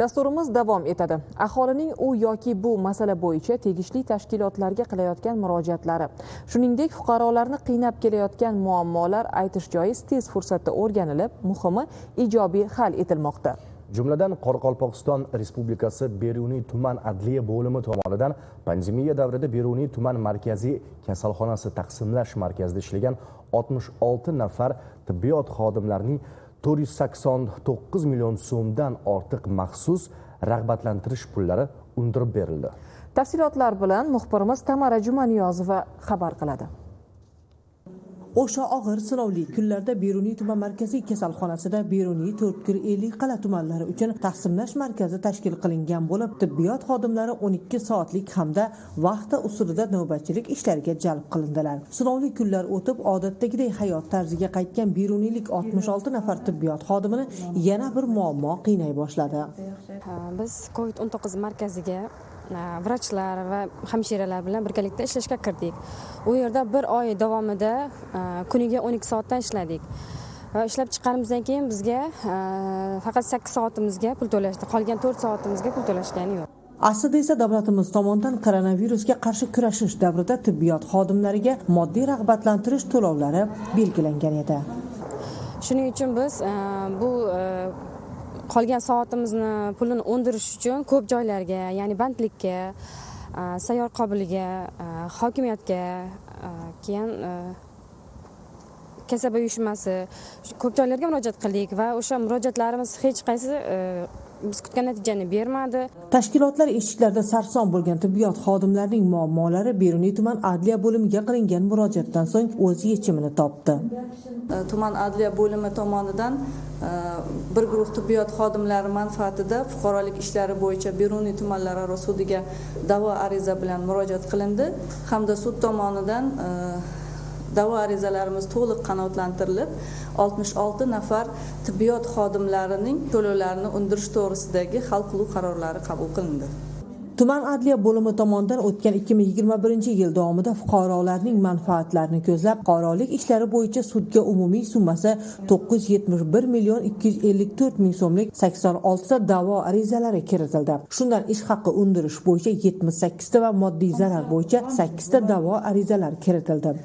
dasturimiz davom etadi. Aholining u yoki bu masala bo'yicha tegishli tashkilotlarga qilayotgan murojaatlari. Shuningdek fuqarolarni qiynab kelayotgan muammolar aytish joiz tez fursatda o'rganilib muhimi ijobiy hal etilmoqda. Jumladan qoraqalpog'iston respublikasi beruniy tuman adliya bo'limi tomonidan pandemiya davrida beruniy tuman markaziy kasalxonasi taqsimlash markazida ishlagan 66 nafar tibbiyot xodimlarining 489 million so'mdan ortiq maxsus rag'batlantirish pullari undirib berildi. Tafsilotlar bilan muxbirimiz tamara jumaniyozova xabar qiladi. O'sha og'ir sinovli kunlarda beruniy tuman markaziy kasalxonasida beruniy to'rtgul ellik qala tumanlari uchun taqsimlash markazi tashkil qilingan bo'lib tibbiyot xodimlari 12 soatlik hamda vaqti usulida navbatchilik ishlariga jalb qilindilar. Sinovli kunlar o'tib odatdagidek hayot tarziga qaytgan beruniylik 66 nafar tibbiyot xodimini yana bir muammo qiynay boshladi. Biz covid 19 markaziga vrachlar va hamshiralar bilan birgalikda ishlashga kirdik. U yerda bir oy davomida kuniga 12 soatdan ishladik. Va ishlab chiqqanimizdan keyin bizga faqat 8 soatimizga pul to'lashdi. Qolgan 4 soatimizga pul to'lashgani yo'q. Aslida esa davlatimiz tomonidan koronavirusga qarshi kurashish davrida tibbiyot xodimlariga moddiy rag'batlantirish to'lovlari belgilangan edi. Shuning uchun biz bu qolgan soatimizni pulini undirish uchun ko'p joylarga ya'ni bandlikka sayyor qobiliga hokimiyatga keyin kasaba uyushmasi ko'p joylarga murojaat qildik va o'sha murojaatlarimiz hech qaysi e, biz kutgan natijani bermadi. Tashkilotlar eshiklarida sarson bo'lgan tibbiyot xodimlarining muammolari beruniy tuman adliya bo'limiga qilingan murojaatdan so'ng o'z yechimini topdi. Tuman adliya bo'limi tomonidan bir guruh tibbiyot xodimlari manfaatida fuqarolik ishlari bo'yicha beruniy tumanlararo sudiga da'vo ariza bilan murojaat qilindi. Hamda sud tomonidan da'vo arizalarimiz to'liq qanoatlantirilib 66 nafar tibbiyot xodimlarining to'lovlarini undirish to'g'risidagi hal qiluv qarorlari qabul qilindi. Tuman adliya bo'limi tomonidan o'tgan 2021 yil davomida fuqarolarning manfaatlarini ko'zlab fuqarolik ishlari bo'yicha sudga umumiy summasi 971 million 254 ming so'mlik 86 ta da'vo arizalari kiritildi. Shundan ish haqi undirish bo'yicha 78 ta va moddiy zarar bo'yicha 8 ta da'vo arizalari kiritildi.